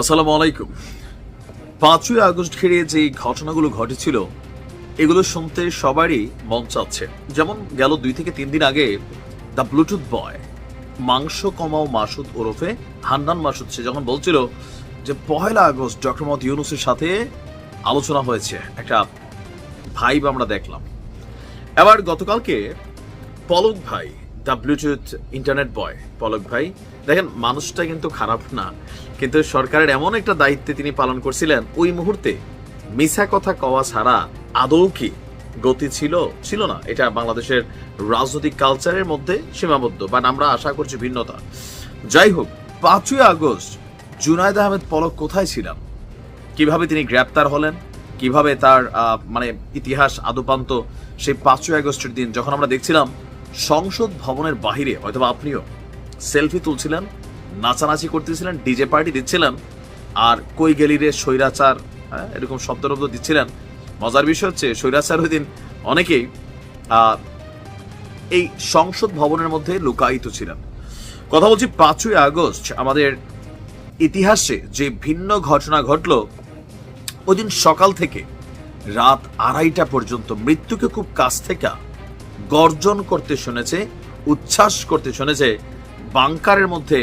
আসসালামু আলাইকুম। পাঁচই আগস্ট ঘিরে যে ঘটনাগুলো ঘটেছিল, এগুলো শুনতে সবারই মন চাচ্ছে। যেমন গেল দুই থেকে তিন দিন আগে দ্য ব্লুটুথ বয়, মাংস কমাও মাসুদ ওরফে হান্নান মাসুদ, সে যখন বলছিল যে পহেলা আগস্ট ডক্টর মোহাম্মদ ইউনুসের সাথে আলোচনা হয়েছে, একটা ভাইব আমরা দেখলাম। এবার গতকালকে পলক ভাই the bluetooth internet boy, Palak ভাই। দেখেন, মানুষটা কিন্তু খারাপ না, কিন্তু সরকারের এমন একটা দায়িত্বে তিনি পালন করছিলেন, ওই মুহূর্তে মিছা কথা কওয়া ছাড়া আদৌ কি গতি ছিল? ছিল না। এটা বাংলাদেশের রাজনৈতিক কালচারের মধ্যে সীমাবদ্ধ বা আমরা আশা করছি ভিন্নতা। যাই হোক, পাঁচই আগস্ট, জুনায়দ আহমেদ পলক কোথায় ছিলাম কীভাবে তিনি গ্রেপ্তার হলেন? কীভাবে তার মানে ইতিহাস আদপান্ত সেই পাঁচই আগস্টের দিন, যখন আমরা দেখছিলাম সংসদ ভবনের বাহিরে হয়তো আপনিও সেলফি তুলছিলেন নাচানাচি করতেছিলেন ডিজে পার্টি দিচ্ছিলেন আর কই গেলি রে স্বৈরাচার হ্যাঁ, এরকম শব্দরব্দ দিচ্ছিলেন। মজার বিষয় হচ্ছে স্বৈরাচার ওই দিন অনেকেই এই সংসদ ভবনের মধ্যে লুকায়িত ছিলেন। কথা বলছি পাঁচই আগস্ট আমাদের ইতিহাসে যে ভিন্ন ঘটনা ঘটলো ওই দিন সকাল থেকে রাত আড়াইটা পর্যন্ত মৃত্যুকে খুব কাছ থেকে গর্জন করতে শুনেছে, উচ্ছ্বাস করতে শুনেছে, বাংকারের মধ্যে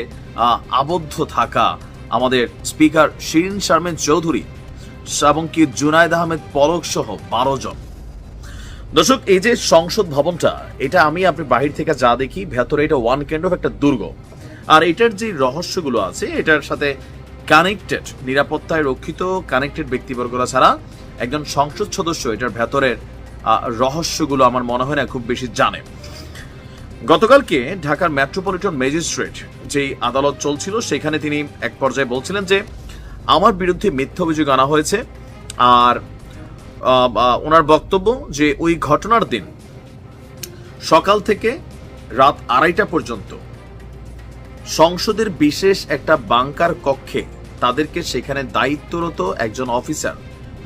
আবদ্ধ থাকা আমাদের স্পিকার শিরিন শারমেন চৌধুরী এবং কি জুনায়দ আহমেদ পলক সহ বারো জন। দর্শক, এই যে সংসদ ভবনটা, এটা আমি আপনি বাহির থেকে যা দেখি, ভেতরে এটা ওয়ান কাইন্ড অফ একটা দুর্গ। আর এটার যে রহস্যগুলো আছে, এটার সাথে কানেক্টেড নিরাপত্তায় রক্ষিত কানেক্টেড ব্যক্তিবর্গরা ছাড়া একজন সংসদ সদস্য এটার ভেতরের রহস্যগুলো আমার মনে হয় না খুব বেশি জানে। গতকালকে ঢাকার মেট্রোপলিটন ম্যাজিস্ট্রেট যেই আদালত চলছিল, সেখানে তিনি এক পর্যায়ে বলছিলেন যে, আমার বিরুদ্ধে মিথ্যা অভিযোগ আনা হয়েছে। আর ওনার বক্তব্য যে, ওই ঘটনার দিন সকাল থেকে রাত আড়াইটা পর্যন্ত সংসদের বিশেষ একটা বাংকার কক্ষে তাদেরকে সেখানে দায়িত্বরত একজন অফিসার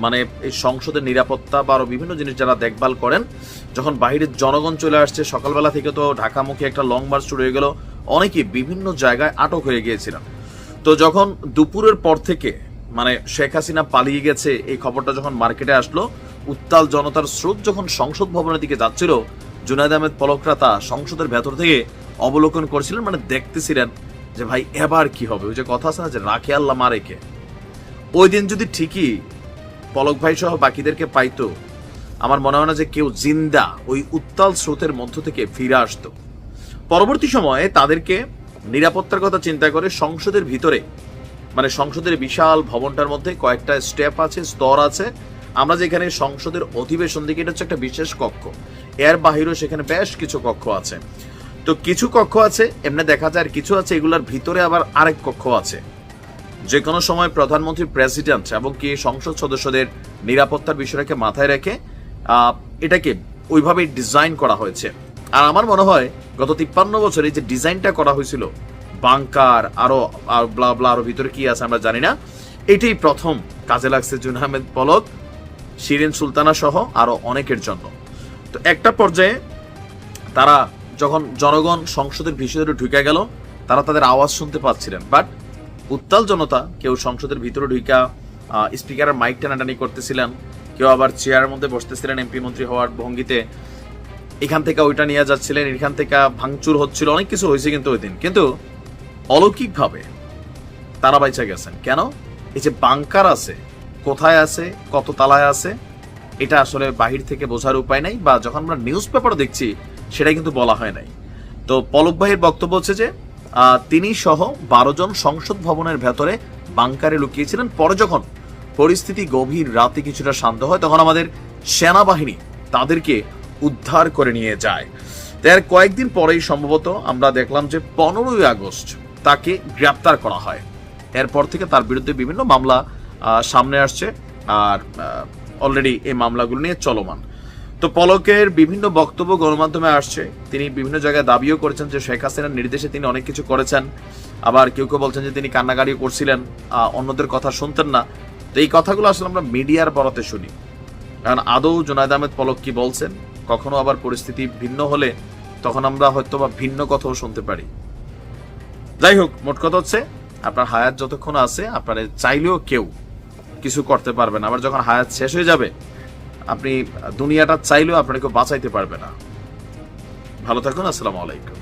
মানে এই সংসদের নিরাপত্তা বা আরও বিভিন্ন জিনিস যারা দেখভাল করেন, যখন বাইরের জনগণ চলে আসছে, সকালবেলা থেকে তো ঢাকামুখী একটা লং মার্চ শুরু হয়ে গেল অনেকে বিভিন্ন জায়গায় আটক হয়ে গিয়েছিলেন। তো যখন দুপুরের পর থেকে মানে শেখ হাসিনা পালিয়ে গেছে, এই খবরটা যখন মার্কেটে আসলো, উত্তাল জনতার স্রোত যখন সংসদ ভবনের দিকে যাচ্ছিল, জুনায়দ আহমেদ পলকরা তা সংসদের ভেতর থেকে অবলোকন করছিলেন মানে দেখতেছিলেন যে ভাই, এবার কি হবে? ওই যে কথা আছে না যে, রাখে আল্লাহ মারেকে। ওই দিন যদি ঠিকই পলক ভাই সহ বাকিদেরকে পাইতো। আমার মনে হয় না যে কেউ জিন্দা ওই উত্তাল স্রোতের মধ্য থেকে ফিরে আসতো। পরবর্তী সময়ে তাদেরকে নিরাপত্তার কথা চিন্তা করে সংসদের ভিতরে মানে সংসদের বিশাল ভবনটার মধ্যে কয়েকটা স্টেপ আছে, স্তর আছে। আমরা যেখানে সংসদের অধিবেশন দিকে, এটা হচ্ছে একটা বিশেষ কক্ষ। এর বাহিরেও সেখানে বেশ কিছু কক্ষ আছে। তো কিছু কক্ষ আছে, এমনি দেখা যায় আর কিছু আছে, এগুলার ভিতরে আবার আরেক কক্ষ আছে। যে কোনো সময় প্রধানমন্ত্রী প্রেসিডেন্ট এবং কি সংসদ সদস্যদের নিরাপত্তার বিষয়টাকে মাথায় রেখে এটাকে ওইভাবে ডিজাইন করা হয়েছে। আর আমার মনে হয় গত তিপ্পান্ন বছরে যে ডিজাইনটা করা হয়েছিল বাংকার আরও, আর ব্লা আরও ভিতরে কি আছে আমরা জানি না, এটাই প্রথম কাজে লাগছে জুন আহমেদ পলক, শিরিন সুলতানা সহ আরও অনেকের জন্য। তো একটা পর্যায়ে তারা যখন জনগণ সংসদের ভিতরে ঢুকে গেল, তারা তাদের আওয়াজ শুনতে পাচ্ছিলেন। বাট উত্তাল জনতা কেউ সংসদের ভিতরে ঢুকা স্পিকারের মাইক টানাটানি করতেছিলেন, কেউ আবার চেয়ারের মধ্যে বসতেছিলেন এমপি মন্ত্রী হওয়ার ভঙ্গিতে। এখান থেকে ওইটা নিয়ে যাচ্ছিলেন, এখান থেকে ভাঙচুর হচ্ছিল, অনেক কিছু হয়েছে কিন্তু ওই দিন। কিন্তু অলৌকিকভাবে তারা বাইচা গেছেন। কেন? এই যে বাংকার আছে, কোথায় আছে, কত তালায় আছে, এটা আসলে বাহির থেকে বোঝার উপায় নাই বা যখন আমরা নিউজ পেপার দেখছি সেটা কিন্তু বলা হয় নাই। তো পলক ভাইয়ের বক্তব্য হচ্ছে যে তিনি সহ বারো জন সংসদ ভবনের ভেতরে বাংকারে লুকিয়েছিলেন। পরে যখন পরিস্থিতি গভীর রাতে কিছুটা শান্ত হয়, তখন আমাদের সেনাবাহিনী তাদেরকে উদ্ধার করে নিয়ে যায়। তার কয়েকদিন পরেই সম্ভবত আমরা দেখলাম যে পনেরোই আগস্ট তাকে গ্রেপ্তার করা হয়। এরপর থেকে তার বিরুদ্ধে বিভিন্ন মামলা সামনে আসছে। আর অলরেডি এই মামলাগুলো নিয়ে চলমান। তো পলকের বিভিন্ন বক্তব্য গণমাধ্যমে আসছে। তিনি বিভিন্ন জায়গায় দাবিও করেছেন যে শেখ হাসিনার নির্দেশে তিনি অনেক কিছু করেছেন। আবার কেউ কেউ বলছেন যে তিনি কান্নাকাড়িও করছিলেন অন্যদের কথা শুনতেন না। তো এই কথাগুলো আসলে আমরা মিডিয়ার বরাতে শুনি। কারণ আদৌ জোনায়দ আহমেদ পলক কি বলছেন, কখনো আবার পরিস্থিতি ভিন্ন হলে তখন আমরা হয়তো বা ভিন্ন কথাও শুনতে পারি। যাই হোক, মোট কথা হচ্ছে, আপনার হায়াত যতক্ষণ আছে, আপনার চাইলেও কেউ কিছু করতে পারবেন আবার যখন হায়াত শেষ হয়ে যাবে আপনি দুনিয়াটা চাইলেও আপনাকে বাঁচাইতে পারবে না। ভালো থাকুন আসসালামু আলাইকুম।